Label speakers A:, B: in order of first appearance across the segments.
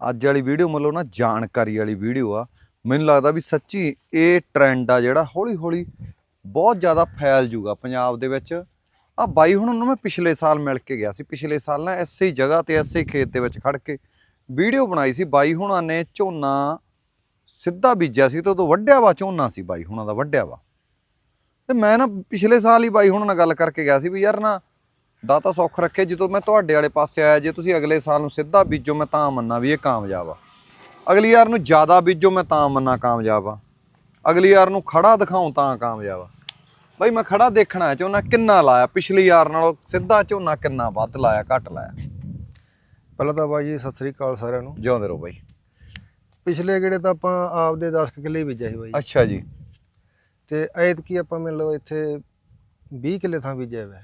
A: ਅੱਜ ਵਾਲੀ ਵੀਡੀਓ ਮਤਲਬ ਨਾ ਜਾਣਕਾਰੀ ਵਾਲੀ ਵੀਡੀਓ ਆ। ਮੈਨੂੰ ਲੱਗਦਾ ਵੀ ਸੱਚੀ ਇਹ ਟ੍ਰੈਂਡ ਆ ਜਿਹੜਾ ਹੌਲੀ ਹੌਲੀ ਬਹੁਤ ਜ਼ਿਆਦਾ ਫੈਲ ਜੂਗਾ ਪੰਜਾਬ ਦੇ ਵਿੱਚ। ਆ ਬਾਈ ਹੁਣ ਨੂੰ ਮੈਂ ਪਿਛਲੇ ਸਾਲ ਮਿਲ ਕੇ ਗਿਆ ਸੀ। ਪਿਛਲੇ ਸਾਲ ਨਾ ਐਸੇ ਹੀ ਜਗ੍ਹਾ ਤੇ, ਐਸੇ ਹੀ ਖੇਤ ਦੇ ਵਿੱਚ ਖੜ ਕੇ ਵੀਡੀਓ ਬਣਾਈ ਸੀ। ਬਾਈ ਹੁਣਾਂ ਨੇ ਝੋਨਾ ਸਿੱਧਾ ਬੀਜਿਆ ਸੀ ਤੇ ਉਦੋਂ ਵੱਢਿਆ ਵਾ, ਝੋਨਾ ਸੀ ਬਾਈ ਹੁਣਾਂ ਦਾ, ਵੱਢਿਆ ਵਾ। ਤੇ ਮੈਂ ਨਾ ਪਿਛਲੇ ਸਾਲ ਹੀ ਬਾਈ ਹੁਣਾਂ ਨਾਲ ਗੱਲ ਕਰਕੇ ਗਿਆ ਸੀ ਵੀ ਯਾਰ ਨਾ ਦਾਤਾ ਸੁੱਖ ਰੱਖੇ ਜਦੋਂ ਮੈਂ ਤੁਹਾਡੇ ਵਾਲੇ ਪਾਸੇ ਆਇਆ ਜੇ ਤੁਸੀਂ ਅਗਲੇ ਸਾਲ ਨੂੰ ਸਿੱਧਾ ਬੀਜੋ ਮੈਂ ਤਾਂ ਮੰਨਾਂ ਵੀ ਇਹ ਕਾਮਯਾਬ ਆ। ਅਗਲੀ ਵਾਰ ਨੂੰ ਜ਼ਿਆਦਾ ਬੀਜੋ ਮੈਂ ਤਾਂ ਮੰਨਾਂ ਕਾਮਯਾਬ ਆ। ਅਗਲੀ ਵਾਰ ਨੂੰ ਖੜਾ ਦਿਖਾਉਂ ਤਾਂ ਕਾਮਯਾਬ ਆ। ਬਾਈ ਮੈਂ ਖੜਾ ਦੇਖਣਾ ਝੋਨਾ ਕਿੰਨਾ ਲਾਇਆ? ਪਿਛਲੀ ਵਾਰ ਨਾਲੋਂ ਸਿੱਧਾ ਝੋਨਾ ਕਿੰਨਾ ਵੱਧ ਲਾਇਆ ਘੱਟ ਲਾਇਆ?
B: ਪਹਿਲਾਂ ਤਾਂ ਬਾਈ ਜੀ ਸਤਿ ਸ੍ਰੀ ਅਕਾਲ ਸਾਰਿਆਂ ਨੂੰ।
A: ਜਿਉਂਦੇ ਰਹੋ ਬਾਈ।
B: ਪਿਛਲੇ ਗੇੜੇ ਤਾਂ ਆਪਾਂ ਆਪਦੇ 10 ਕੁ ਕਿੱਲੇ ਬੀਜਿਆ ਸੀ ਬਾਈ।
A: ਅੱਛਾ ਜੀ।
B: ਤੇ ਐਤਕੀ ਆਪਾਂ ਮੰਨ ਲਓ ਇੱਥੇ 20 ਕਿੱਲੇ ਥਾਂ ਬੀਜਿਆ ਹੋਇਆ।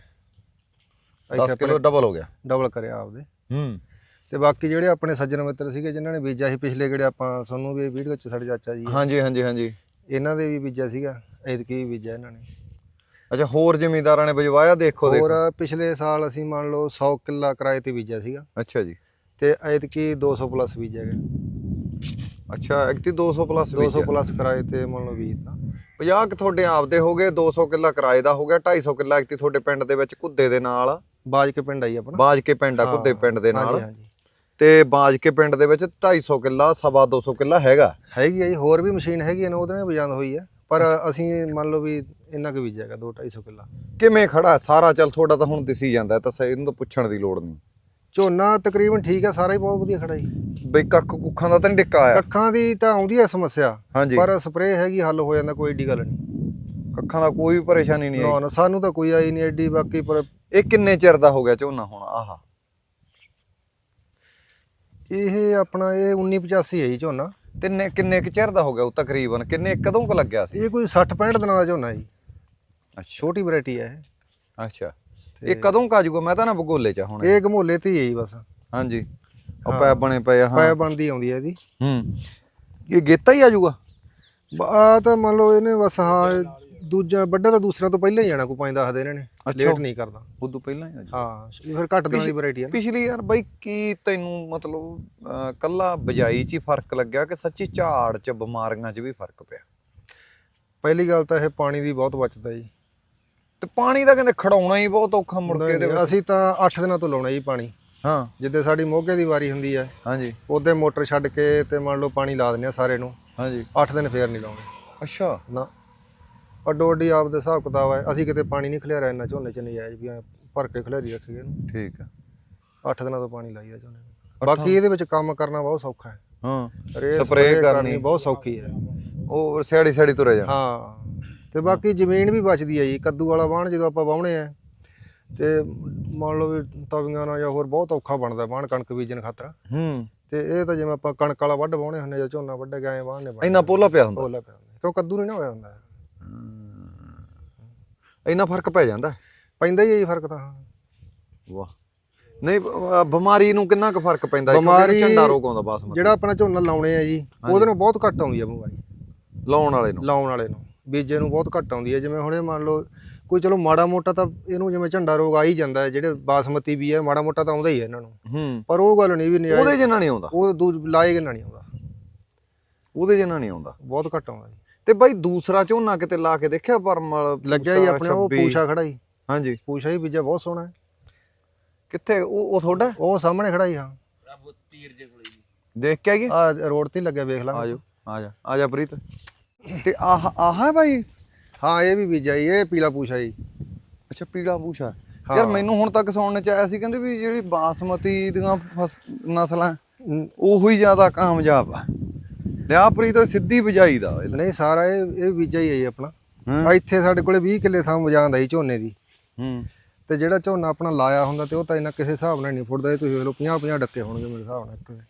A: 10 ਕਿਲੋ ਡਬਲ ਹੋ ਗਿਆ।
B: ਡਬਲ ਕਰਿਆ ਆਪਦੇ।
A: ਹੂੰ।
B: ਤੇ ਬਾਕੀ ਜਿਹੜੇ ਆਪਣੇ ਸੱਜਣ ਮਿੱਤਰ ਸੀਗੇ ਜਿਨ੍ਹਾਂ ਨੇ ਬੀਜਿਆ ਸੀ ਪਿਛਲੇ ਗੇੜੇ ਆਪਾਂ ਤੁਹਾਨੂੰ ਵੀ ਵੀਡੀਓ ਚ ਸਾਡੇ ਚਾਚਾ ਜੀ
A: ਹਾਂਜੀ ਹਾਂਜੀ ਹਾਂਜੀ।
B: ਇਹਨਾਂ ਦੇ ਵੀ ਬੀਜਿਆ ਸੀਗਾ ਐਤਕੀ ਵੀ ਬੀਜਿਆ ਇਹਨਾਂ ਨੇ।
A: ਅੱਛਾ ਹੋਰ ਜ਼ਿਮੀਂਦਾਰਾਂ ਨੇ ਬਜਵਾਇਆ? ਦੇਖੋ
B: ਹੋਰ
A: ਦੇਖੋ
B: ਪਿਛਲੇ ਸਾਲ ਅਸੀਂ ਮੰਨ ਲਓ 100 ਕਿੱਲਾ ਕਿਰਾਏ ਤੇ ਬੀਜਿਆ ਸੀਗਾ।
A: ਅੱਛਾ ਜੀ।
B: ਤੇ ਐਤਕੀ 200 ਪਲੱਸ ਬੀਜਿਆ ਗਿਆ।
A: ਅੱਛਾ ਐਕਟੀ 200 ਪਲੱਸ
B: 200 ਪਲੱਸ ਕਿਰਾਏ ਤੇ ਮੰਨ ਲਓ ਬੀਜ ਤਾਂ
A: 50 ਕਿ ਤੁਹਾਡੇ ਆਪਦੇ ਹੋ ਗਏ 200 ਕਿੱਲਾ ਕਿਰਾਏ ਦਾ ਹੋ ਗਿਆ 250 ਕਿੱਲਾ ਐਕਟੀ ਤੁਹਾਡੇ ਪਿੰਡ ਦੇ ਵਿੱਚ ਕੁੱਦੇ ਦੇ ਨਾਲ।
B: ਬਾਜ ਕੇ ਪਿੰਡ ਆਈ ਆਪਣਾ।
A: ਬਾਜ ਕੇ ਪਿੰਡ ਆ ਕੁੱਦੇ ਪਿੰਡ ਦੇ ਨਾਲ।
B: ਹਾਂਜੀ। ਹਾਂਜੀ
A: ਤੇ ਬਾਜ ਕੇ ਪਿੰਡ ਦੇ ਵਿੱਚ 250 ਕਿੱਲਾ ਸਵਾ 200 ਕਿੱਲਾ ਹੈਗਾ।
B: ਹੈਗੀ ਆ ਜੀ ਹੋਰ ਵੀ ਮਸ਼ੀਨ ਹੈਗੀ ਨਾ ਉਹਦੇ ਨਾਲ ਬਜਾਂਦ ਹੋਈ ਆ। ਪਰ ਅਸੀਂ ਮੰਨ ਲਓ ਵੀ ਇੰਨਾ ਕੁ ਬੀਜਿਆਗਾ 2 250 ਕਿੱਲਾ।
A: ਕਿਵੇਂ ਖੜਾ ਸਾਰਾ ਚੱਲ ਤੁਹਾਡਾ ਤਾਂ ਹੁਣ ਦਿਸੀ ਜਾਂਦਾ ਤਾਂ ਸਹੀ ਇਹਨੂੰ ਤਾਂ ਪੁੱਛਣ ਦੀ ਲੋੜ ਨਹੀਂ।
B: ਝੋਨਾ ਤਕਰੀਬਨ ਠੀਕ ਆ ਸਾਰਾ ਹੀ ਬਹੁਤ ਵਧੀਆ ਖੜਾ ਜੀ।
A: ਬਈ ਕੱਖ ਕੁੱਖਾਂ ਦਾ ਤਾਂ ਨਹੀਂ ਡਿੱਕਾ ਆਇਆ?
B: ਕੱਖਾਂ ਦੀ ਤਾਂ ਆਉਂਦੀ ਆ ਸਮੱਸਿਆ
A: ਹਾਂਜੀ।
B: ਪਰ ਸਪਰੇਅ ਹੈਗੀ ਹੱਲ ਹੋ ਜਾਂਦਾ ਕੋਈ ਏਡੀ ਗੱਲ ਨਹੀਂ
A: ਕੱਖਾਂ ਦਾ ਕੋਈ ਪਰੇਸ਼ਾਨੀ ਨਹੀਂ
B: ਨਾ
A: ਆਈ।
B: ਨਾ ਸਾਨੂੰ ਤਾਂ ਕੋਈ ਆਈ ਨਹੀਂ ਏਡੀ ਬਾਕੀ ਪਰ
A: ਇਹ ਕਿੰਨੇ ਚਿਰ ਦਾ ਹੋ ਗਿਆ ਝੋਨਾ ਹੁਣ? ਆਹਾ।
B: ਇਹ ਆਪਣਾ ਇਹ 1985 ਹੈ ਜੀ ਝੋਨਾ।
A: ਤਿੰਨੇ ਕਿੰਨੇ ਕੁ ਚਿਰ ਦਾ ਹੋ ਗਿਆ ਉਹ ਤਕਰੀਬਨ? ਕਿੰਨੇ ਕਦੋਂ ਕੁ ਲੱਗਿਆ ਸੀ?
B: ਇਹ ਕੋਈ 60 65 ਦਿਨਾਂ ਦਾ ਝੋਨਾ ਜੀ।
A: ਅੱਛਾ।
B: ਛੋਟੀ ਵੈਰਾਈਟੀ ਹੈ ਇਹ।
A: ਅੱਛਾ। ਇਹ ਕਦੋਂ ਕੁ ਆ ਜਾਊਗਾ? ਮੈਂ ਤਾਂ ਨਾ ਬਗੋਲੇ ਚ ਹੁਣ।
B: ਇਹ ਗਮੋਲੇ ਤੇ ਹੀ ਹੈ ਜੀ ਬਸ।
A: ਹਾਂਜੀ। ਉਹ। ਪੈ ਬਣੇ ਪਏ ਆ ਹਾਂ।
B: ਪਾਇਆ ਬਣਦੀ ਆਉਂਦੀ ਹੈ ਇਹਦੀ।
A: ਹੂੰ। ਇਹ ਗੇਤਾ ਹੀ ਆ ਜਾਊਗਾ?
B: ਆ ਤਾਂ ਮੰਨ ਲਓ ਇਹਨੇ ਬਸ ਹਾਂ ਦੂਜਾ ਵੱਡਾ ਤਾਂ ਦੂਸਰਾ ਤੋਂ ਪਹਿਲਾਂ ਹੀ ਜਾਣਾ ਕੋਈ ਪੰਜ ਦੱਸਦੇ ਇਹਨਾਂ। ਨੇ। ਲੇਟ ਨਹੀਂ ਕਰਦਾ।
A: ਉਦੋਂ ਪਹਿਲਾਂ ਹੀ ਆ
B: ਹਾਂ ਇਹ ਫਿਰ ਘੱਟ ਦਿਨਾਂ ਦੀ ਵੈਰਾਈਟੀ ਨਾ।
A: ਪਿਛਲੀ ਯਾਰ ਬਾਈ ਕੀ ਤੈਨੂੰ ਮਤਲਬ ਕੱਲਾ ਬਜਾਈ 'ਚ ਹੀ ਫ਼ਰਕ ਲੱਗਿਆ ਕਿ ਸੱਚੀ ਝਾੜ 'ਚ ਬਿਮਾਰੀਆਂ 'ਚ ਵੀ ਫ਼ਰਕ ਪਿਆ?
B: ਪਹਿਲੀ ਗੱਲ ਤਾਂ ਇਹ ਪਾਣੀ ਦੀ ਬਹੁਤ ਬਚਤ ਹੈ ਜੀ।
A: ਤੇ ਪਾਣੀ ਦਾ ਕਹਿੰਦੇ ਖੜਾਉਣਾ ਹੀ ਬਹੁਤ ਔਖਾ ਮੁੜ ਕੇ
B: ਅਸੀਂ ਤਾਂ 8 ਦਿਨਾਂ ਤੋਂ ਲਾਉਣਾ ਜੀ ਪਾਣੀ।
A: ਹਾਂ।
B: ਜਿੱਦੇ ਸਾਡੀ ਮੋਗੇ ਦੀ ਵਾਰੀ ਹੁੰਦੀ ਹੈ
A: ਹਾਂਜੀ।
B: ਉਹਦੇ ਮੋਟਰ ਛੱਡ ਕੇ ਤੇ ਮੰਨ ਲਓ ਪਾਣੀ ਲਾ ਦਿੰਦੇ ਆ ਸਾਰੇ ਨੂੰ।
A: ਹਾਂਜੀ।
B: 8 ਦਿਨ ਫੇਰ ਨਹੀਂ ਲਾਉਣੇ।
A: ਅੱਛਾ।
B: ਨਾ। ਅੱਡੋ ਅੱਡੀ ਆਪ ਦੇ ਹਿਸਾਬ ਕਿਤਾਬ ਹੈ ਅਸੀਂ ਕਿਤੇ ਪਾਣੀ ਨਹੀਂ ਖਲਿਆਰਿਆ ਇੰਨਾ ਝੋਨੇ ਚ ਨਜਾਇਜ਼ ਵੀ ਐਂ ਭਰ ਕੇ ਖਲਿਆਰੀ ਰੱਖੀਏ ਇਹਨੂੰ
A: ਠੀਕ ਆ।
B: 8 ਦਿਨਾਂ ਤੋਂ ਪਾਣੀ ਲਾਈਦਾ ਝੋਨੇ ਨੂੰ। ਬਾਕੀ ਇਹਦੇ ਵਿੱਚ ਕੰਮ ਕਰਨਾ ਬਹੁਤ ਸੌਖਾ ਹੈ।
A: ਹਾਂ
B: ਰੇ
A: Spray ਕਰਨੀ।
B: ਬਹੁਤ ਸੌਖੀ ਹੈ।
A: ਉਹ ਸਿਆੜੀ ਸਿਆੜੀ ਤੁਰੇ ਜਾ
B: ਹਾਂ ਤੇ ਬਾਕੀ ਜ਼ਮੀਨ ਵੀ ਬਚਦੀ ਹੈ ਜੀ। ਕੱਦੂ ਵਾਲਾ ਵਾਹਣ ਜਦੋਂ ਆਪਾਂ ਵਾਹੁਣੇ ਆ ਤੇ ਮੰਨ ਲਓ ਵੀ ਤਵੀਆਂ ਨਾਲ ਜਾਂ ਹੋਰ ਬਹੁਤ ਔਖਾ ਬਣਦਾ ਵਾਹਣ ਕਣਕ ਬੀਜਣ ਖਾਤਰ।
A: ਹੂੰ।
B: ਤੇ ਇਹ ਤਾਂ ਜਿਵੇਂ ਆਪਾਂ ਕਣਕ ਵਾਲਾ ਵੱਢ ਵਾਹੁਣੇ ਹੁੰਦੇ ਜਾਂ ਝੋਨਾ ਵੱਢ ਗਏ ਵਾਹਣ ਨੇ
A: ਇੰਨਾ ਪੋਲਾ ਪਿਆ ਹੁੰਦਾ।
B: ਬੋਲਾ ਪਿਆ ਹੁੰਦਾ। ਕਿਉਂ ਕੱਦੂ ਨਹੀਂ ਨਾ ਹੋਇਆ ਹੁੰਦਾ?
A: ਇੰਨਾ ਫ਼ਰਕ ਪੈ ਜਾਂਦਾ।
B: ਪੈਂਦਾ ਹੀ ਹੈ ਜੀ ਫ਼ਰਕ ਤਾਂ।
A: ਵਾਹ। ਨਹੀਂ ਅਹ, ਬਿਮਾਰੀ ਨੂੰ ਕਿੰਨਾ ਕੁ ਫ਼ਰਕ ਪੈਂਦਾ ਕਿਉਂਕਿ ਇਹਨੂੰ
B: ਬਿਮਾਰੀ-
A: ਝੰਡਾ ਰੋਗ ਆਉਂਦਾ ਬਾਸਮਤੀ
B: ਜਿਹੜਾ ਆਪਣਾ ਝੋਨਾ ਲਾਉਣੇ ਆ ਜੀ ਉਹਦੇ ਨਾਲ ਬਹੁਤ ਘੱਟ ਆਉਂਦੀ ਆ ਬਿਮਾਰੀ।
A: ਲਾਉਣ ਵਾਲੇ ਨੂੰ।
B: ਲਾਉਣ ਵਾਲੇ ਨੂੰ। ਬੀਜੇ ਨੂੰ ਬਹੁਤ ਘੱਟ ਆਉਂਦੀ ਹੈ ਜਿਵੇਂ ਹੁਣ ਇਹ ਮੰਨ ਲਓ ਕੋਈ ਚਲੋ ਮਾੜਾ ਮੋਟਾ ਤਾਂ ਇਹਨੂੰ ਜਿਵੇਂ ਝੰਡਾ ਰੋਗ ਆ ਹੀ ਜਾਂਦਾ ਹੈ ਜਿਹੜੇ ਬਾਸਮਤੀ ਵੀ ਹੈ ਮਾੜਾ ਮੋਟਾ ਤਾਂ ਆਉਂਦਾ ਹੀ ਹੈ ਇਹਨਾਂ ਨੂੰ।
A: ਹੂੰ।
B: ਪਰ ਉਹ ਗੱਲ ਨਹੀਂ ਵੀ ਨਹੀਂ
A: ਉਹਦੇ ਜਿੰਨਾ ਨਹੀਂ ਆਉਂਦਾ।
B: ਉਹ ਦੂ ਲਾਏ ਕਿੰਨਾ ਨਹੀਂ ਆਉਂਦਾ।
A: ਉਹਦੇ ਜਿੰਨਾ ਨਹੀਂ ਆਉਂਦਾ।
B: ਬਹੁਤ ਘੱਟ ਆਉਂਦਾ ਜੀ।
A: ਤੇ ਬਾਈ ਦੂਸਰਾ ਝੋਨਾ ਕਿਤੇ ਲਾ ਕੇ ਦੇਖਿਆ ਪਰਮਲ
B: ਲੱਗਿਆ ਹੀ ਆਪਣੇ ਉਹ ਪੂਛਾ ਖੜਾ ਹੀ
A: ਹਾਂਜੀ।
B: ਪੂਛਾ ਹੀ ਬੀਜਿਆ ਬਹੁਤ ਸੋਹਣਾ। ਹੈ
A: ਕਿੱਥੇ? ਉਹ ਉਹ ਤੁਹਾਡਾ?
B: ਉਹ ਸਾਹਮਣੇ ਖੜਾ ਹੀ। ਹਾਂ
A: ਦੇਖ ਕੇ ਆਈਏ
B: ਆ ਰੋਡ ਤੇ ਹੀ ਲੱਗਿਆ ਵੇਖ
A: ਆ
B: ਲਾਂਗੇ।
A: ਜਾਓ ਆ ਜਾ ਆ ਜਾ ਪ੍ਰੀਤ। ਤੇ ਆਹ ਆਹ ਹੈ ਬਾਈ?
B: ਹਾਂ ਇਹ ਵੀ ਬੀਜਿਆ ਜੀ ਇਹ ਪੀਲਾ ਪੂਛਾ ਜੀ।
A: ਅੱਛਾ ਪੀਲਾ ਪੂਛਾ
B: ਹਾਂ।
A: ਯਾਰ ਮੈਨੂੰ ਹੁਣ ਤੱਕ ਸੁਣਨ ਚ ਆਇਆ ਸੀ ਕਹਿੰਦੇ ਵੀ ਜਿਹੜੀ ਬਾਸਮਤੀ ਦੀਆਂ ਨਸਲਾਂ ਉਹੋ ਹੀ ਜ਼ਿਆਦਾ ਕਾਮਯਾਬ ਆ। ਲਿਆ ਪ੍ਰੀਤ ਸਿੱਧੀ ਬਜਾਈ ਦਾ।
B: ਨਹੀਂ ਸਾਰਾ ਇਹ ਇਹ ਬੀਜਿਆ ਹੀ ਹੈ ਜੀ ਆਪਣਾ।
A: ਹਾਂ।
B: ਆ ਇੱਥੇ ਸਾਡੇ ਕੋਲੇ 20 ਕਿੱਲੇ ਥਾਂ ਮਜਾਂਦਾ ਜੀ ਝੋਨੇ ਦੀ।
A: ਹੂੰ।
B: ਤੇ ਜਿਹੜਾ ਝੋਨਾ ਆਪਣਾ ਲਾਇਆ ਹੁੰਦਾ ਤੇ ਉਹ ਤਾਂ ਇੰਨਾ ਕਿਸੇ ਹਿਸਾਬ ਨਾਲ ਨਹੀਂ ਫੁੱਟਦਾ। ਇਹ ਤੁਸੀਂ ਵੇਖ ਲਓ 50 50 ਡੱਕੇ ਹੋਣਗੇ ਮੇਰੇ ਹਿਸਾਬ ਨਾਲ ਇੱਕ ਦੇ।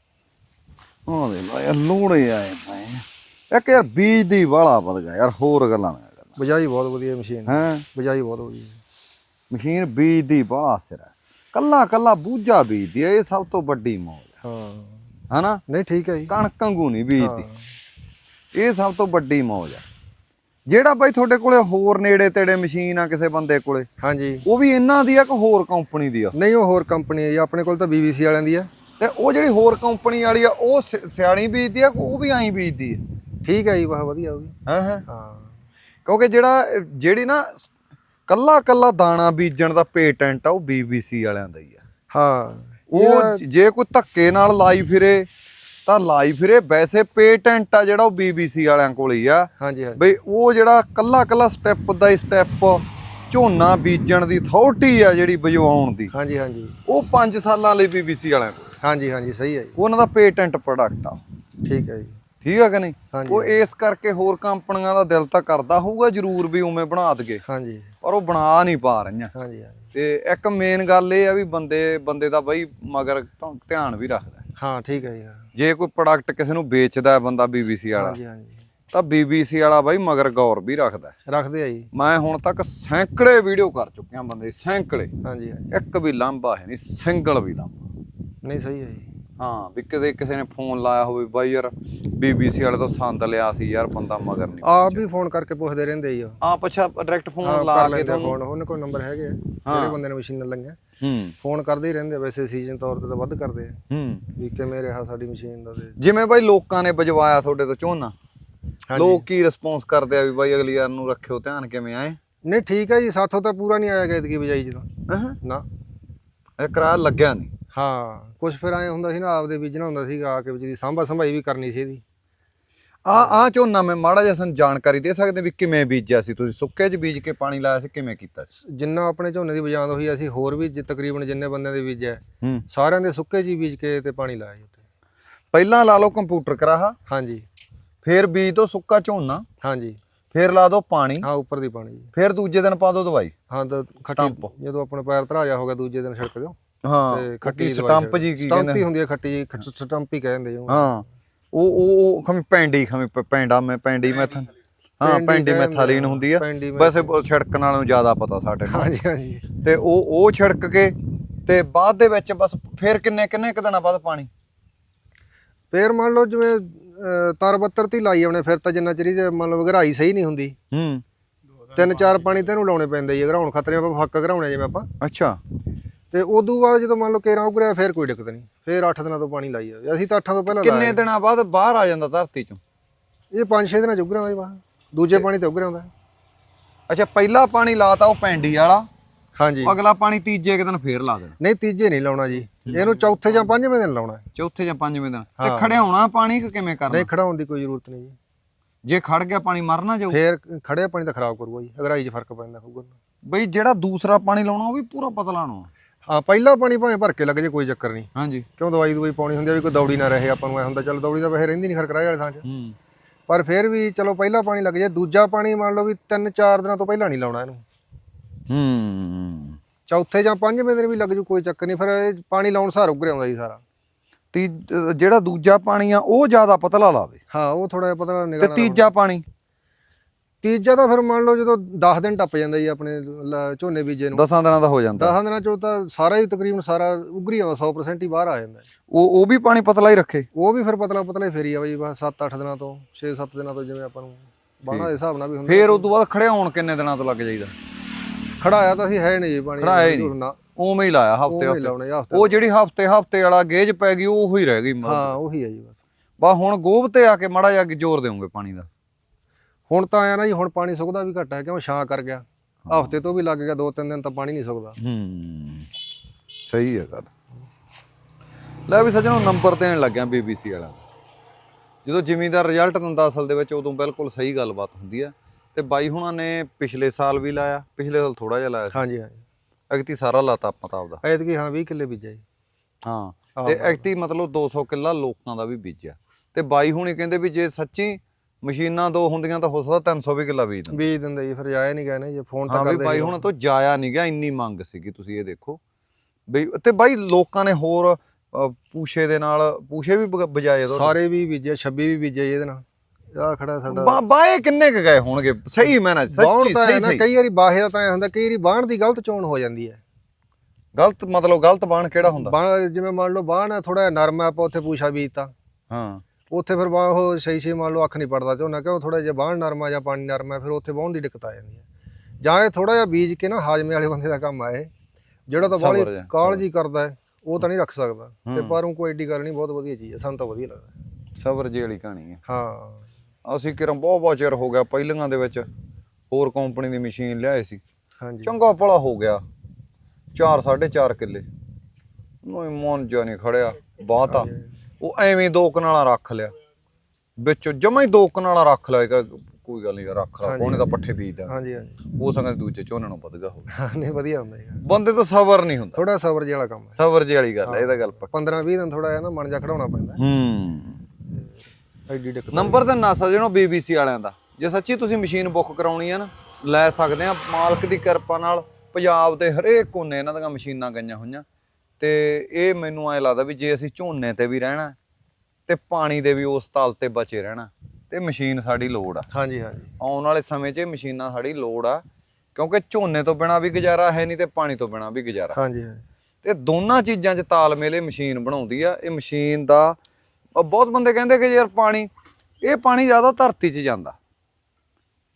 A: ਦੇ ਲਾ ਯਾਰ ਲੋੜੇ ਆਏ ਪਏ ਇੱਕ ਯਾਰ ਬੀਜ ਦੀ ਵਾਲਾ ਵਧ ਗਿਆ ਯਾਰ ਹੋਰ ਗੱਲਾਂ ਨਾ
B: ਬਜਾਈ ਬਹੁਤ ਵਧੀਆ ਮਸ਼ੀਨ।
A: ਹੈ?
B: ਬਜਾਈ ਬਹੁਤ ਵਧੀਆ।
A: ਮਸ਼ੀਨ ਬੀਜ ਦੀ ਵਾਲਾ ਸਿਰ ਹੈ। ਕੱਲਾ ਕੱਲਾ ਬੂਝਾ ਬੀਜਦੀ ਹੈ ਇਹ ਸਭ ਤੋਂ ਵੱਡੀ ਮੌਜ
B: ਹਾਂ।
A: ਹੈ। ਹਨਾ?
B: ਨਹੀਂ ਠੀਕ ਹੈ ਜੀ।
A: ਕਣਕ ਵਾਂਗੂ ਨਹੀਂ ਬੀਜਦੀ। ਇਹ ਸਭ ਤੋਂ ਵੱਡੀ ਮੌਜ ਹੈ ਜਿਹੜਾ ਬਾਈ ਤੁਹਾਡੇ ਕੋਲੇ ਹੋਰ ਨੇੜੇ ਤੇੜੇ ਮਸ਼ੀਨ ਆ ਕਿਸੇ ਬੰਦੇ ਕੋਲੇ
B: ਹਾਂਜੀ।
A: ਉਹ ਵੀ ਇਹਨਾਂ ਦੀ ਆ ਕਿ ਹੋਰ ਕੰਪਨੀ ਦੀ ਆ?
B: ਨਹੀਂ ਉਹ ਹੋਰ ਕੰਪਨੀ ਜੀ ਆਪਣੇ ਕੋਲ ਤਾਂ BBC ਵਾਲਿਆਂ ਦੀ ਹੈ
A: ਤੇ ਉਹ ਜਿਹੜੀ ਹੋਰ ਕੰਪਨੀ ਵਾਲੀ ਆ ਉਹ ਸਿਆਣੀ ਬੀਜਦੀ ਆ ਉਹ ਵੀ ਐਂ ਬੀਜਦੀ ਹੈ
B: ਠੀਕ ਹੈ ਜੀ ਬਹੁਤ ਵਧੀਆ ਉਹ ਵੀ।
A: ਹਾਂ ਹਾਂ?
B: ਹਾਂ।
A: ਕਿਉਂਕਿ ਜਿਹੜਾ ਜਿਹੜੀ ਨਾ ਕੱਲਾ ਕੱਲਾ ਦਾਣਾ ਬੀਜਣ ਦਾ ਪੇਟੈਂਟ ਆ ਉਹ BBC ਵਾਲਿਆਂ ਦਾ ਹੀ ਆ।
B: ਹਾਂ।
A: ਉਹ ਜੇ ਕੋਈ ਧੱਕੇ ਨਾਲ ਲਾਈ ਫਿਰੇ ਤਾਂ ਲਾਈ ਫਿਰੇ। ਵੈਸੇ ਪੇਟੈਂਟ ਆ ਜਿਹੜਾ ਉਹ BBC ਵਾਲਿਆਂ ਕੋਲ ਹੀ ਆ।
B: ਹਾਂਜੀ ਹਾਂਜੀ।
A: ਬਈ ਉਹ ਜਿਹੜਾ ਕੱਲਾ ਕੱਲਾ ਸਟੈਪ ਦਾ ਸਟੈਪ ਝੋਨਾ ਬੀਜਣ ਦੀ ਅਥਾਰਟੀ ਆ ਜਿਹੜੀ ਵਜਵਾਉਣ ਦੀ।
B: ਹਾਂਜੀ ਹਾਂਜੀ।
A: ਉਹ 5 ਸਾਲਾਂ ਲਈ BBC ਵਾਲਿਆਂ ਕੋਲ।
B: ਹਾਂਜੀ ਹਾਂਜੀ ਸਹੀ ਹੈ ਜੀ।
A: ਉਹਨਾਂ ਦਾ ਪੇਟੈਂਟ ਪ੍ਰੋਡਕਟ ਆ।
B: ਠੀਕ ਹੈ ਜੀ।
A: ਠੀਕ ਆ ਕਿ ਨਹੀਂ। ਉਹ ਇਸ ਕਰਕੇ ਹੋਰ ਕੰਪਨੀਆਂ ਦਾ ਦਿਲ ਤਾਂ ਕਰਦਾ ਹੋਊਗਾ ਜ਼ਰੂਰ ਵੀ ਉਵੇਂ ਬਣਾ ਦਗੇ
B: ਹਾਂਜੀ।
A: ਪਰ ਉਹ ਬਣਾ ਨਹੀਂ ਪਾ ਰਹੀਆਂ।
B: ਹਾਂਜੀ ਹਾਂਜੀ।
A: ਤੇ ਇੱਕ ਮੇਨ ਗੱਲ ਇਹ ਆ ਵੀ ਬੰਦੇ ਬੰਦੇ ਦਾ ਬਈ ਮਗਰ ਧਿਆਨ ਵੀ ਰੱਖਦਾ ਹੈ।
B: ਠੀਕ ਹੈ ਹਾਂ।
A: ਜੇ ਕੋਈ ਪ੍ਰੋਡਕਟ ਕਿਸੇ ਨੂੰ ਵੇਚਦਾ ਹੈ ਬੰਦਾ BBC ਵਾਲਾ
B: ਹਾਂਜੀ ਹਾਂਜੀ
A: ਤਾਂ BBC ਵਾਲਾ ਬਾਈ ਮਗਰ ਗੌਰ ਵੀ ਰੱਖਦਾ।
B: ਰੱਖਦੇ ਆ ਜੀ
A: ਮੈਂ ਹੁਣ ਤੱਕ ਸੈਂਕੜੇ ਵੀਡੀਓ ਕਰ ਚੁੱਕਿਆ ਬੰਦੇ ਸੈਂਕੜੇ
B: ਹਾਂਜੀ ਹਾਂਜੀ
A: ਇੱਕ ਵੀ ਲਾਂਭਾ ਹੈ ਨਹੀਂ ਸਿੰਗਲ ਵੀ ਲਾਂਭਾ
B: ਨਹੀਂ ਸਹੀ ਹੈ ਜੀ
A: ਹਾਂ ਵੀ ਕਦੇ ਕਿਸੇ ਨੇ ਫੋਨ ਲਾਇਆ ਹੋਵੇ ਬਾਈ ਯਾਰ BBC ਵਾਲੇ ਤੋਂ ਸੰਦ ਲਿਆ ਸੀ ਯਾਰ ਬੰਦਾ ਮਗਰ ਨਹੀਂ
B: ਆਪ ਵੀ ਫੋਨ ਕਰਕੇ ਪੁੱਛਦੇ ਰਹਿੰਦੇ ਆ। ਜੀ ਉਹ।
A: ਆ ਪਛਾ ਡਾਇਰੈਕਟ
B: ਹਾਂ
A: ਫੋਨ ਲਾ
B: ਕਰ
A: ਕੇ ਤੁਹਾਨੂੰ।
B: ਫੋਨ ਉਹਨਾਂ ਕੋਲ ਨੰਬਰ ਹੈਗੇ ਆ ਜਿਹੜੇ ਬੰਦੇ ਨੇ ਮਸ਼ੀਨਾਂ ਲਈਆਂ
A: ਹੂੰ।
B: ਫੋਨ ਕਰਦੇ ਹੀ ਰਹਿੰਦੇ ਆ, ਵੈਸੇ ਸੀਜ਼ਨ ਤੌਰ ਤੇ ਤਾਂ ਵੱਧ ਕਰਦੇ ਆ।
A: ਹੂੰ।
B: ਵੀ ਕਿਵੇਂ ਰਿਹਾ ਸਾਡੀ ਮਸ਼ੀਨ ਦਾ ਤੇ।
A: ਜਿਵੇਂ ਬਾਈ ਲੋਕਾਂ ਨੇ ਵਜਵਾਇਆ ਤੁਹਾਡੇ ਤੋਂ ਝੋਨਾ। ਲੋਕ ਕੀ ਰਿਸਪੌਂਸ ਕਰਦੇ ਆ ਵੀ ਬਾਈ ਅਗਲੀ ਵਾਰ ਨੂੰ ਰੱਖਿਓ ਧਿਆਨ ਕਿਵੇਂ ਆਏ?
B: ਨਹੀਂ ਠੀਕ ਹੈ ਜੀ ਸਾਥੋਂ ਤਾਂ ਪੂਰਾ ਨਹੀਂ ਆਇਆ ਗੈਦਗੀ ਬਜਾਈ ਜਦੋਂ।
A: ਹਾਂ
B: ਨਾ।
A: ਇਹ ਕਿਰਾਇਆ ਲੱਗਿਆ ਨਹੀਂ।
B: ਹਾਂ ਕੁਝ ਫਿਰ ਐ ਹੁੰਦਾ ਸੀ ਨਾ ਆਪਦੇ ਬੀਜਣਾ ਹੁੰਦਾ ਸੀਗਾ ਆ ਕੇ ਵਿੱਚ ਦੀ ਸਾਂਭਾ ਸੰਭਾਈ ਵੀ ਕਰਨੀ ਸੀ ਇਹਦੀ।
A: ਆ ਆ ਝੋਨਾ ਮੈਂ ਮਾੜਾ ਜਿਹਾ ਸਾਨੂੰ ਜਾਣਕਾਰੀ ਦੇ ਸਕਦੇ ਵੀ ਕਿਵੇਂ ਬੀਜਿਆ ਸੀ ਤੁਸੀਂ? ਸੁੱਕੇ 'ਚ ਬੀਜ ਕੇ ਪਾਣੀ ਲਾਇਆ ਸੀ ਕਿਵੇਂ ਕੀਤਾ ਸੀ?
B: ਜਿੰਨਾ ਆਪਣੇ ਝੋਨੇ ਦੀ ਬਜਾਂਦ ਹੋਈ ਅਸੀਂ ਹੋਰ ਵੀ ਜਿ- ਤਕਰੀਬਨ ਜਿੰਨੇ ਬੰਦਿਆਂ ਦੇ ਬੀਜਿਆ
A: ਹੂੰ।
B: ਸਾਰਿਆਂ ਦੇ ਸੁੱਕੇ ਜੀ ਬੀਜ ਕੇ ਤੇ ਪਾਣੀ ਲਾਇਆ ਜੀ ਉੱਤੇ
A: ਪਹਿਲਾਂ ਲਾ ਲਓ ਕੰਪਿਊਟਰ ਕਰਾਹਾ।
B: ਹਾਂਜੀ।
A: ਫਿਰ ਬੀਜ ਦੋ ਸੁੱਕਾ ਝੋਨਾ।
B: ਹਾਂਜੀ।
A: ਫਿਰ ਲਾ ਦੋ ਪਾਣੀ।
B: ਹਾਂ ਉੱਪਰ ਦੀ ਪਾਣੀ। ਜੀ
A: ਫਿਰ ਦੂਜੇ ਦਿਨ ਪਾ ਦੋ ਦਵਾਈ।
B: ਹਾਂ ਤਾਂ ਖੱਟੀ। ਜਦੋਂ ਆਪਣੇ ਪੈਰ ਧਰਾਇਆ ਹੋ ਗਿਆ ਦੂਜੇ ਦਿਨ ਛਿੜਕ ਦਿਓ।
A: ਹਾਂ ਖੱਟੀ ਸਟੰਪ
B: ਛਿੜਕ-
A: ਜੀ ਕੀ
B: ਸਟੰਪ
A: ਕਹਿੰਦੇ
B: ਹੀ ਹੁੰਦੀ ਹੈ ਖੱਟੀ ਜੀ ਖੱਟ- ਸਟੰਪ ਹੀ ਕਹਿੰਦੇ ਜੀ।
A: ਹਾਂ ਉਹ ਉਹ ਉਹ ਖਮੀ ਪੈਂਡੀ ਖਮੀ ਪੈਂਡਾ ਮੈਂ ਪੈਂਡੀ ਮੈਥਨ ਹਾਂ
B: ਪੈਂਡੀ
A: ਮੈਥਾਲੀਨ ਹੁੰਦੀ ਆ। ਵੈਸੇ ਉਹ ਛਿੜਕਣ ਨਾਲੋਂ ਜ਼ਿਆਦਾ ਪਤਾ ਸਾਡੇ ਨੂੰ
B: ਹਾਂਜੀ ਹਾਂਜੀ।
A: ਤੇ ਉਹ ਉਹ ਛਿੜਕ ਕੇ ਤੇ ਬਾਅਦ ਦੇ ਵਿੱਚ ਬਸ ਫਿਰ ਕਿੰਨੇ ਕਿੰਨੇ ਕੁ ਦਿਨਾਂ ਬਾਅਦ ਪਾਣੀ?
B: ਫੇਰ ਮੰਨ ਲਓ ਜਿਵੇਂ ਤਰ ਬੱਤਰ ਤੇ ਲਾਈ ਆਉਣੇ ਫਿਰ ਤਾਂ ਜਿੰਨਾ ਚਿਰ ਮੰਨ ਲਓ ਗਹਿਰਾਈ ਸਹੀ ਨਹੀਂ ਹੁੰਦੀ।
A: ਹੂੰ।
B: ਤਿੰਨ ਚਾਰ ਪਾਣੀ ਤੇ ਇਹਨੂੰ ਲਾਉਣੇ ਪੈਂਦੇ ਜੀ ਘਰਾਉਣ ਖਤਰੇ ਆਪਾਂ ਫੱਕ ਘਰਾਉਣੇ ਜਿਵੇਂ ਆਪਾਂ।
A: ਅੱਛਾ।
B: ਤੇ ਉਦੋਂ ਬਾਅਦ ਜਦੋਂ ਮੰਨ ਲਓ ਕੇਰਾਂ ਉਗਰਿਆ ਫਿਰ ਕੋਈ ਦਿੱਕਤ ਨਹੀਂ। ਫਿਰ 8 ਦਿਨਾਂ ਤੋਂ ਪਾਣੀ ਲਾਈ ਜਾਵੇ ਅਸੀਂ ਤਾਂ 8 ਤੋਂ ਪਹਿਲਾਂ
A: ਕਿੰਨੇ ਦਿਨਾਂ ਬਾਅਦ ਬਾਹਰ ਆ ਜਾਂਦਾ ਧਰਤੀ ਚੋਂ?
B: ਇਹ 5-6 ਦਿਨਾਂ ਚ ਉਗਰਿਆ ਜੀ ਬਾਹਰ। ਦੂਜੇ ਪਾਣੀ ਤੇ ਉਗਰਿਆ ਹੁੰਦਾ
A: ਅੱਛਾ ਪਹਿਲਾ ਪਾਣੀ ਲਾਤਾ ਉਹ ਪੈਂਡੀ ਵਾਲਾ।
B: ਹਾਂਜੀ।
A: ਅਗਲਾ ਪਾਣੀ ਤੀਜੇ ਕੁ ਦਿਨ ਫੇਰ ਲਾ ਦੇਣਾ।
B: ਨਹੀਂ ਤੀਜੇ ਨਹੀਂ ਲਾਉਣਾ ਜੀ। ਇਹਨੂੰ ਚੌਥੇ ਜਾਂ ਪੰਜਵੇਂ ਦਿਨ ਲਾਉਣਾ। ਹੈ।
A: ਚੌਥੇ ਜਾਂ ਪੰਜਵੇਂ ਦਿਨ। ਤੇ। ਖੜਿਆਉਣਾ ਪਾਣੀ ਕਿ ਕਿਵੇਂ ਕਰਨਾ?
B: ਨਹੀਂ ਖੜਾਉਣ ਦੀ ਕੋਈ ਜ਼ਰੂਰਤ ਨਹੀਂ ਜੀ।
A: ਜੇ ਖੜ ਗਿਆ ਪਾਣੀ ਮਰਨਾ ਜਾਊ।
B: ਫੇਰ ਖੜਿਆ ਪਾਣੀ ਤਾਂ ਖਰਾਬ ਕਰੂਗਾ ਜੀ। ਅਗਰਾਈ 'ਚ ਫ਼ਰਕ ਪੈਂਦਾ ਹੋਊਗਾ।
A: ਬਈ ਜਿਹੜਾ ਦੂਸਰਾ ਪਾਣੀ ਲਾਉਣਾ ਉਹ ਵੀ ਪੂਰਾ ਪਤਲਾ ਲਾਉਣਾ
B: ਹਾਂ ਪਹਿਲਾ ਪਾਣੀ ਭਾਵੇਂ ਭਰ ਕੇ ਲੱਗ ਜੇ ਕੋਈ ਚੱਕਰ ਨਹੀਂ।
A: ਹਾਂਜੀ।
B: ਕਿਉਂ ਦਵਾਈ ਦਵਾਈ ਪਾਉਣੀ ਹੁੰਦੀ ਆ ਵੀ ਕੋਈ ਦੌੜੀ ਨਾ ਰਹੇ ਆਪਾਂ ਨੂੰ ਐ ਹੁੰਦਾ ਚੱਲ ਦੌੜੀ ਤਾਂ ਵੈਸੇ ਰਹਿੰਦੀ ਨਹੀਂ ਖਰਕਰਾਏ ਵਾਲੇ ਥਾਂ 'ਚ।
A: ਹੂੰ।
B: ਪਰ ਫਿਰ ਵੀ ਚਲੋ ਪਹਿਲਾ ਪਾਣੀ ਲੱਗ ਜੇ ਦੂਜਾ ਪਾਣੀ ਮੰਨ ਲਓ ਵੀ 3-4 ਦਿਨਾਂ ਤੋਂ ਪਹਿਲਾਂ ਨਹੀਂ ਲਾਉਣਾ ਇਹਨੂੰ।
A: ਹੂੰ।
B: ਚੌਥੇ ਜਾਂ ਪੰਜਵੇਂ ਦਿਨ ਵੀ ਲੱਗ ਜੂ ਕੋਈ ਚੱਕਰ ਨਹੀਂ ਫਿਰ ਇਹ ਪਾਣੀ ਲਾਉਣ ਸਾਰ ਉਗਰ ਆਉਂਦਾ ਜੀ ਸਾਰਾ।
A: ਤੀ ਜਿਹੜਾ ਦੂਜਾ ਪਾਣੀ ਆ ਉਹ ਜ਼ਿਆਦਾ ਪਤਲਾ ਲਾਵੇ।
B: ਹਾਂ ਉਹ ਥੋੜਾ ਜਿਹਾ ਪਤਾ
A: ਤੇ
B: ਨਿਕਲਣਾ
A: ਤੀਜਾ ਪਾਣੀ?
B: ਤੀਜਾ ਤਾਂ ਫਿਰ ਮੰਨ ਲਓ ਜਦੋਂ 10 ਦਿਨ ਟੱਪ ਜਾਂਦਾ ਜੀ ਆਪਣੇ ਲ- ਝੋਨੇ ਬੀਜੇ ਨੂੰ।
A: 10 ਦਿਨਾਂ ਦਾ ਹੋ ਜਾਂਦਾ।
B: 10 ਦਿਨਾਂ ਚੋਂ ਤਾਂ ਸਾਰਾ ਹੀ ਤਕਰੀਬਨ ਸਾਰਾ ਉਗਰੀ ਆਉਂਦਾ 100% ਹੀ ਬਾਹਰ ਆ ਜਾਂਦਾ। ਹੈ।
A: ਉਹ ਉਹ ਵੀ ਪਾਣੀ ਪਤਲਾ ਹੀ ਰੱਖੇ।
B: ਉਹ ਵੀ ਫਿਰ ਪਤਲਾ ਪਤਲਾ ਹੀ ਫੇਰੀ ਆ ਬਈ ਬਸ 7-8 ਦਿਨਾਂ ਤੋਂ 6-7 ਦਿਨਾਂ ਤੋਂ ਜਿਵੇਂ ਆਪਾਂ ਨੂੰ ਬਾਣਾ ਦੇ ਹਿਸਾਬ ਨਾਲ ਵੀ ਹੁੰਦਾ।
A: ਫੇਰ ਉਸ ਤੋਂ ਬਾਅਦ ਖੜਿਆਉਣ ਕਿੰਨੇ ਦਿਨਾਂ ਤੋਂ ਲੱਗ ਜਾਈਦਾ?
B: ਖੜਾਇਆ ਤਾਂ ਅਸੀਂ ਹੈ ਨਹੀਂ ਜੀ ਪਾਣੀ
A: ਖੜਾਇਆ ਹੀ ਨਹੀਂ।
B: ਨਾ।
A: ਉਵੇਂ ਹੀ ਲਾਇਆ
B: ਉਹ
A: ਹਫ਼ਤੇ
B: ਹੀ
A: ਹਫ਼ਤੇ।
B: ਲਾਉਣੇ ਹਫ਼ਤੇ
A: ਉਹ ਜਿਹੜੀ ਹਫ਼ਤੇ ਹਫ਼ਤੇ ਵਾਲਾ ਗੇਜ ਪੈ ਗਈ ਉਹ ਹੀ ਰਹਿ ਗਈ।
B: ਹਾਂ ਉਹੀ ਹੈ ਜੀ ਬਸ।
A: ਬਾ ਹੁਣ ਗੋਬ ਤੇ ਆ ਕੇ ਮੜਾ ਜਾ ਕੇ ਜ਼ੋਰ ਦੇਉਂਗੇ ਪਾਣੀ ਦਾ।
B: ਹੁਣ ਤਾਂ ਆਇਆ ਨਾ ਜੀ ਹੁਣ ਪਾਣੀ ਸੁੱਕਦਾ ਵੀ ਘੱਟ ਕਿਉਂ ਛਾਂ ਕਰ ਗਿਆ। ਹਫ਼ਤੇ ਤੋਂ ਵੀ ਲੱਗ ਗਿਆ ਦੋ ਤਿੰਨ ਦਿਨ ਤਾਂ ਪਾਣੀ ਨਹੀਂ ਸੁੱਕਦਾ।
A: ਹੂੰ। ਸਹੀ ਹੈ ਗੱਲ। ਲੈ ਵੀ ਸੱਜਣੋ ਨੰਬਰ ਦੇਣ ਲੱਗਿਆ BBC ਵਾਲਾ ਜਦੋਂ ਜ਼ਿਮੀਂਦਾਰ ਰਿਜ਼ਲਟ ਦਿੰਦਾ ਅਸਲ ਦੇ ਵਿੱਚ ਉਦੋਂ ਬਿਲਕੁਲ ਸਹੀ ਗੱਲਬਾਤ ਹੁੰਦੀ ਆ ਤੇ ਬਾਈ ਹੁਣਾਂ ਨੇ ਪਿਛਲੇ ਸਾਲ ਵੀ ਲਾਇਆ ਪਿਛਲੇ ਸਾਲ ਥੋੜਾ ਜਿਹਾ ਲਾਇਆ
B: ਹਾਂਜੀ ਹਾਂਜੀ।
A: ਅਗਤੀ ਸਾਰਾ ਲਾਤਾ ਆਪਾਂ ਤਾਂ ਆਪਦਾ।
B: ਐਤਕੀ ਹਾਂ 20 ਕਿੱਲੇ ਬੀਜਿਆ ਜੀ।
A: ਹਾਂ ਤੇ ਅਗਤੀ ਮਤਲਬ 200 ਕਿੱਲਾ ਲੋਕਾਂ ਦਾ ਵੀ ਬੀਜਿਆ। ਤੇ ਬਾਈ ਹੁਣੀ ਕਹਿੰਦੇ ਵੀ ਜੇ ਸੱਚੀ ਮਸ਼ੀਨਾਂ ਦੋ ਹੁੰਦੀਆਂ ਤਾਂ ਹੋ ਸਕਦਾ 300 ਵੀ ਕਿੱਲਾ ਬੀਜ ਦਿੰਦੇ।
B: ਬੀਜ ਦਿੰਦੇ ਜੀ ਫਿਰ ਜਾਇਆ ਨਹੀਂ ਗਏ ਨਾ ਜੇ ਫੋਨ ਤਾਂ
A: ਹਾਂ ਵੀ
B: ਕਰਦੇ
A: ਬਾਈ ਹੁਣ ਤੋਂ ਜਾਇਆ ਨਹੀਂ ਗਿਆ ਇੰਨੀ ਮੰਗ ਸੀਗੀ ਤੁਸੀਂ ਇਹ ਦੇਖੋ। ਬਈ ਤੇ ਬਾਈ ਲੋਕਾਂ ਨੇ ਹੋਰ ਪੂਸ਼ੇ ਦੇ ਨਾਲ ਪੂਸ਼ੇ ਵੀ ਬਜਾਏ ਦੋ
B: ਸਾਰੇ ਵੀ ਬੀਜੇ 26 ਵੀ ਬੀਜੇ ਇਹਦੇ ਨਾਲ। ਆ ਖੜਾ ਸਾਡਾ।
A: ਬਾਏ ਕਿੰਨੇ ਕ ਗਏ ਹੋਣਗੇ? ਸਹੀ ਮੈਂ ਨਾ
B: ਬਾਹਣ
A: ਸੱਚੀ ਸਹੀ
B: ਨਾ ਕਈ ਵਾਰੀ ਬਾਹੇ ਦਾ ਤਾਂ ਹੁੰਦਾ ਕਈ ਵਾਰੀ ਬਾਹਣ ਦੀ ਗਲਤ ਚੋਣ ਹੋ ਜਾਂਦੀ ਹੈ।
A: ਗਲਤ ਮਤਲਬ ਗਲਤ ਬਾਣ ਕਿਹੜਾ ਹੁੰਦਾ?
B: ਜਿਵੇਂ ਮੰਨ ਲਓ ਬਾਹਣ ਥੋੜਾ ਨਰਮ ਹੈ ਆਪਾਂ ਉੱਥੇ ਪੂਛਾ ਬੀਜਤਾ।
A: ਹਾਂ।
B: ਉੱਥੇ ਫਿਰ ਉਹ ਸਹੀ ਸਹੀ ਮੰਨ ਲਓ ਅੱਖ ਨਹੀਂ ਪੜਦਾ ਝੋਨਾ ਕਿਉਂ ਥੋੜਾ ਜਿਹਾ ਬਾਹਣ ਨਰਮ ਜਾਂ ਪਾਣੀ ਨਰਮ ਫਿਰ ਉੱਥੇ ਬਾਹਣ ਦੀ ਦਿੱਕਤ ਆ ਜਾਂਦੀ ਹੈ। ਜਾਂ ਇਹ ਥੋੜਾ ਜਿਹਾ ਬੀਜ ਕੇ ਨਾ ਹਾਜ਼ਮੇ ਵਾਲੇ ਬੰਦੇ ਦਾ ਕੰਮ ਆ ਇਹ ਜਿਹੜਾ ਤਾਂ ਬਾਹਲੀ
A: ਜਿਹਾ।
B: ਕਾਲ ਜੀ ਕਰਦਾ ਹੈ ਉਹ ਤਾਂ ਨਹੀਂ ਰੱਖ ਸਕਦਾ ਤੇ। ਪਰ ਉਹ ਕੋਈ ਏਡੀ ਗੱਲ ਨਹੀਂ ਬਹੁਤ ਵਧੀਆ ਚੀਜ਼ ਹੈ ਸਾਨੂੰ ਤਾਂ ਵਧੀਆ ਲੱਗਦਾ।
A: ਸਬਰ ਜੀ ਵਾਲੀ ਕਹਾਣੀ ਹੈ।
B: ਹਾਂ।
A: ਅਸੀਂ ਕਿਰਮ ਬਹੁਤ ਬਹੁਤ ਚਿਰ ਹੋ ਗਿਆ ਪਹਿਲੀਆਂ ਦੇ ਵਿੱਚ ਹੋਰ ਕੰਪਨੀ ਦੀ ਮਸ਼ੀਨ ਲਿਆਏ ਸੀ।
B: ਹਾਂਜੀ।
A: ਚੰਗਾ ਭਲਾ ਹੋ ਗਿਆ। 4 4.5 ਕਿੱਲੇ। ਨੋਈ ਮਨ ਜਿਹਾ ਨਹੀਂ ਖੜਿਆ ਬਾਤ ਆ ਉਹ ਐਵੇਂ ਦੋ ਕਨਾਲਾਂ ਰੱਖ ਲਿਆ। ਵਿੱਚ ਜਮਾ ਹੀ ਦੋ ਕਨਾਲਾਂ ਰੱਖ ਲਿਆ ਕਿ ਕੋਈ ਗੱਲ ਨਹੀਂ ਰੱਖ ਲਾ ਕੋਨੇ ਦਾ ਪੱਠੇ ਬੀਜਦਾ
B: ਹਾਂਜੀ ਹਾਂਜੀ।
A: ਉਹ ਸੰਗਤ ਦੂਜੇ ਝੋਨੇ ਨੂੰ ਵਧਗਾ ਹੋ
B: ਹਾਂ, ਨਹੀਂ ਵਧੀਆ ਹੁੰਦਾ ਯਾਰ
A: ਬੰਦੇ ਤੋਂ ਸਬਰ ਨਹੀਂ ਹੁੰਦਾ।
B: ਥੋੜਾ ਸਬਰ ਜਿਹਾ ਕੰਮ ਹੈ।
A: ਸਬਰ ਜੀ ਵਾਲੀ ਗੱਲ ਹੈ ਇਹਦਾ ਗੱਲ ਪੱਕੀ।
B: 15 20 ਦਿਨ ਥੋੜਾ ਜਿਹਾ ਨਾ ਮਨ ਜਾ ਖੜਾਉਣਾ ਪੈਂਦਾ।
A: ਹੂੰ।
B: ਐਡੀ ਦਿੱਕਤ
A: ਨੰਬਰ ਤੇ ਨਾ ਸਜਣੋ BBC ਵਾਲਿਆਂ ਦਾ। ਜੇ ਸੱਚੀ ਤੁਸੀਂ ਮਸ਼ੀਨ ਬੁੱਕ ਕਰਾਉਣੀ ਆ ਨਾ ਲੈ ਸਕਦੇ ਆ ਮਾਲਕ ਦੀ ਕਿਰਪਾ ਨਾਲ ਪੰਜਾਬ ਦੇ ਹਰੇਕ ਕੋਨੇ ਇਹਨਾਂ ਦੀਆਂ ਮਸ਼ੀਨਾਂ ਗਈਆਂ ਹੋਈਆਂ। ਤੇ ਇਹ ਮੈਨੂੰ ਐ ਲੱਗਦਾ ਵੀ ਜੇ ਅਸੀਂ ਝੋਨੇ ਤੇ ਵੀ ਰਹਿਣਾ ਤੇ ਪਾਣੀ ਦੇ ਵੀ ਉਸ ਤਲ ਤੇ ਬਚੇ ਰਹਿਣਾ ਤੇ ਮਸ਼ੀਨ ਸਾਡੀ ਲੋੜ ਆ।
B: ਹਾਂਜੀ ਹਾਂਜੀ।
A: ਆਉਣ ਵਾਲੇ ਸਮੇਂ 'ਚ ਇਹ ਮਸ਼ੀਨਾਂ ਸਾਡੀ ਲੋੜ ਆ ਕਿਉਂਕਿ ਝੋਨੇ ਤੋਂ ਬਿਨਾ ਵੀ ਗੁਜ਼ਾਰਾ ਹੈ ਨਹੀਂ ਤੇ ਪਾਣੀ ਤੋਂ ਬਿਨਾ ਵੀ ਗੁਜ਼ਾਰਾ।
B: ਹਾਂਜੀ ਹਾਂਜੀ।
A: ਤੇ ਦੋਨਾਂ ਚੀਜ਼ਾਂ 'ਚ ਤਾਲਮੇਲ ਇਹ ਮਸ਼ੀਨ ਬਣਾਉਂਦੀ ਆ ਇਹ ਮਸ਼ੀਨ ਦਾ ਬਹੁਤ ਬੰਦੇ ਕਹਿੰਦੇ ਕਿ ਯਾਰ ਪਾਣੀ ਇਹ ਪਾਣੀ ਜ਼ਿਆਦਾ ਧਰਤੀ 'ਚ ਜਾਂਦਾ।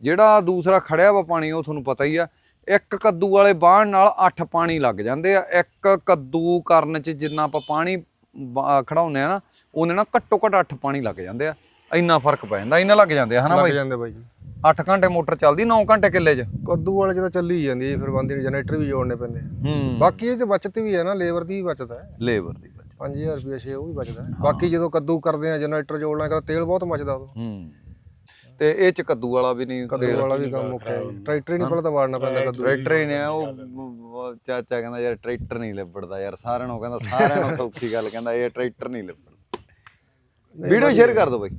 A: ਜਿਹੜਾ ਦੂਸਰਾ ਖੜਿਆ ਵਾ ਪਾਣੀ ਉਹ ਤੁਹਾਨੂੰ ਪਤਾ ਹੀ ਆ ਇੱਕ ਕੱਦੂ ਵਾਲੇ ਬਾਣ ਨਾਲ 8 ਪਾਣੀ ਲੱਗ ਜਾਂਦੇ ਆ। ਇੱਕ ਕੱਦੂ ਕਰਨ 'ਚ ਜਿੰਨਾ ਆਪਾਂ ਪਾਣੀ ਖੜਾਉਂਦੇ ਆ ਨਾ ਉਹਨੇ ਨਾ ਘੱਟੋ ਘੱਟ 8 ਪਾਣੀ ਲੱਗ ਜਾਂਦੇ ਆ। ਇੰਨਾ ਫ਼ਰਕ ਪੈ ਜਾਂਦਾ ਇੰਨਾ ਲੱਗ ਜਾਂਦੇ ਆ ਹਨਾ
B: ਲੱਗ
A: ਬਾਈ?
B: ਜਾਂਦੇ ਬਾਈ ਜੀ।
A: 8 ਘੰਟੇ ਮੋਟਰ ਚੱਲਦੀ 9 ਘੰਟੇ ਕਿੱਲੇ 'ਚ?
B: ਕੱਦੂ ਵਾਲੇ ਚ ਤਾਂ ਚੱਲੀ ਜਾਂਦੀ ਹੈ ਫਿਰ ਬੰਦੇ ਨੂੰ ਜਨਰੇਟਰ ਵੀ ਜੋੜਨੇ ਪੈਂਦੇ
A: ਹੂੰ।
B: ਬਾਕੀ ਇਹ ਚ ਬਚਤ ਵੀ ਹੈ ਨਾ ਲੇਬਰ ਦੀ ਵੀ ਬਚਤ ਹੈ
A: ਲੇਬਰ ਦੀ ਬਚਤ।
B: 5000 ਰੁਪਏ ਛੇ ਉਹ ਵੀ ਬਚਦਾ। ਹੈ। ਬਾਕੀ ਜਦੋਂ ਕੱਦੂ ਕਰਦੇ ਆ ਜਨਰੇਟਰ ਜੋੜਨਾ ਕਰ ਤੇਲ ਬਹੁਤ ਮਚਦਾ ਉਦੋਂ।
A: ਹੂੰ। ਤੇ ਇਹ 'ਚ ਕੱਦੂ ਵਾਲਾ ਵੀ ਨਹੀਂ
B: ਕੱਦੂ ਵਾਲਾ ਵੀ ਕੰਮ ਮੁੱਕਿਆ ਜੀ। ਟਰੈਕਟਰ ਹੀ ਨਹੀਂ ਪਹਿਲਾਂ ਤਾਂ ਵਾੜਨਾ ਪੈਂਦਾ ਕੱਦੂ
A: ਟਰੈਕਟਰ ਹੀ ਨੇ ਉਹ ਉਹ ਚਾਚਾ ਕਹਿੰਦਾ ਯਾਰ ਟਰੈਕਟਰ ਨਹੀਂ ਲਿਬੜਦਾ ਯਾਰ ਸਾਰਿਆਂ ਨੂੰ ਕਹਿੰਦਾ ਸਾਰਿਆਂ ਨੂੰ ਸੌਖੀ ਗੱਲ ਕਹਿੰਦਾ ਇਹ ਟਰੈਕਟਰ ਨਹੀਂ ਲਿਬੜਦਾ ਵੀਡੀਓ ਸ਼ੇਅਰ ਕਰ ਦਿਓ ਬਈ।